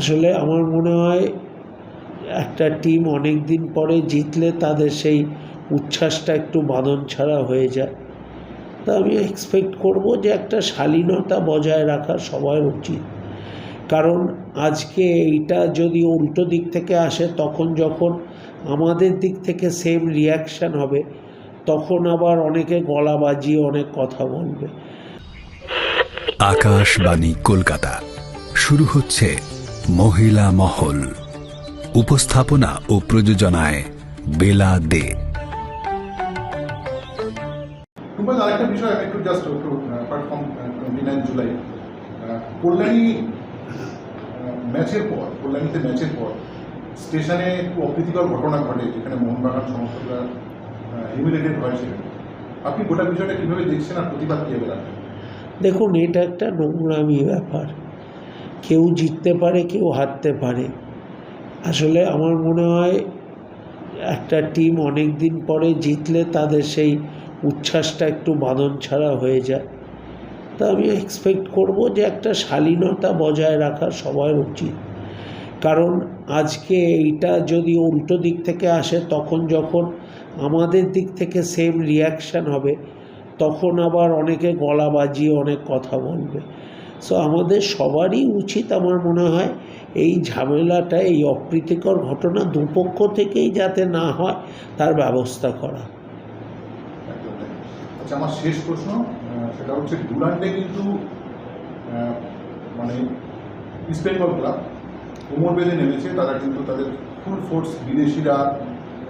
আসলে আমার মনে হয় একটা টিম অনেক দিন পরে জিতলে তাদের সেই উচ্ছ্বাসটা একটু বাঁধন ছাড়া হয়ে যায়। তা আমি এক্সপেক্ট করব যে একটা শালীনতা বজায় রাখা সবার উচিত। কারণ আজকে এইটা যদি উল্টো দিক থেকে আসে, তখন যখন আমাদের দিক থেকে সেম রিয়াকশান হবে, তখন আবার অনেকে গলা বাজিয়ে অনেক কথা বলবে। আকাশবাণী কলকাতা। শুরু হচ্ছে মহিলা মহল। উপস্থাপনা ও প্রযোজনায় বেলা দে। আরেকটা বিষয় একটু জাস্ট একটু apart from twenty nine July. Kalyani ম্যাচের পর কল্যাণীতে ম্যাচের পর স্টেশনে একটু অপ্রীতিকর ঘটনা ঘটে যেখানে মোহনবাগান সমর্থকরা হিউমিলেটেড হয়েছিলেন। আপনি গোটা বিষয়টা কীভাবে দেখছেন আর প্রতিবাদ কীভাবে রাখবেন দেখুন এটা একটা নোংরামি ব্যাপার। কেউ জিততে পারে, কেউ হারতে পারে। আসলে আমার মনে হয় একটা টিম অনেক দিন পরে জিতলে তাদের সেই উচ্ছ্বাসটা একটু বাঁধন ছাড়া হয়ে যায়। তা আমি এক্সপেক্ট করব যে একটা শালীনতা বজায় রাখা সবার উচিত। কারণ আজকে এইটা যদি উল্টো দিক থেকে আসে, তখন যখন আমাদের দিক থেকে সেম রিয়াকশান হবে, তখন আবার অনেকে গলা বাজিয়ে অনেক কথা বলবে। সো আমাদের সবারই উচিত আমার মনে হয় এই ঝামেলাটা, এই অপ্রীতিকর ঘটনা দুপক্ষ থেকেই যাতে না হয়, তার ব্যবস্থা করা। আচ্ছা আমার শেষ প্রশ্ন সেটা হচ্ছে ডুরান্ডে কিন্তু মানে ইস্ট বেঙ্গল ক্লাব কোমর বেঁধে নেমেছে। তারা কিন্তু তাদের ফুল ফোর্স বিদেশিরা,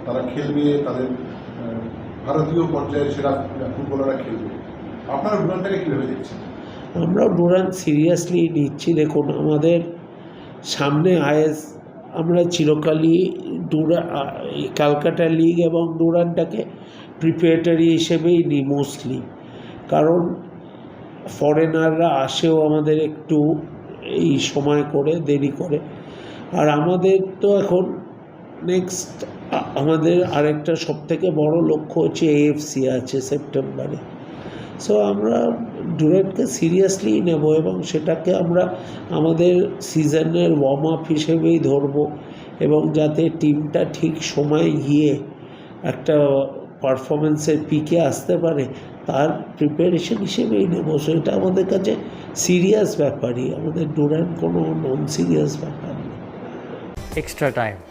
তারা খেলবে, তাদের ভারতীয় পর্যায়ের সেরা ফুটবলাররা খেলবে। আপনারা ডুরান্ডটাকে কীভাবে দেখছেন? আমরাও ডুরান সিরিয়াসলি নিচ্ছি। দেখুন, আমাদের সামনে আইএস, আমরা চিরকালই ডুরা ক্যালকাটা লিগ এবং ডুরানটাকে প্রিপারেটারি হিসেবেই নিই মোস্টলি কারণ ফরেনাররা আসেও আমাদের একটু এই সময় করে, দেরি করে। আর আমাদের তো এখন নেক্সট আমাদের আরেকটা সবথেকে বড় লক্ষ্য হচ্ছে এএফসি আছে সেপ্টেম্বরে। সো আমরা ডুরেন্টকে সিরিয়াসলি নেব এবং সেটাকে আমরা আমাদের সিজনের ওয়ার্ম আপ হিসেবেই ধরব এবং যাতে টিমটা ঠিক সময়ে গিয়ে একটা পারফরমেন্সের পিকে আসতে পারে, তার প্রিপারেশন হিসেবেই নেব। সো এটা আমাদের কাছে সিরিয়াস ব্যাপারই। আমাদের ডুরান্ট কোনো নন সিরিয়াস ব্যাপার এক্সট্রা extra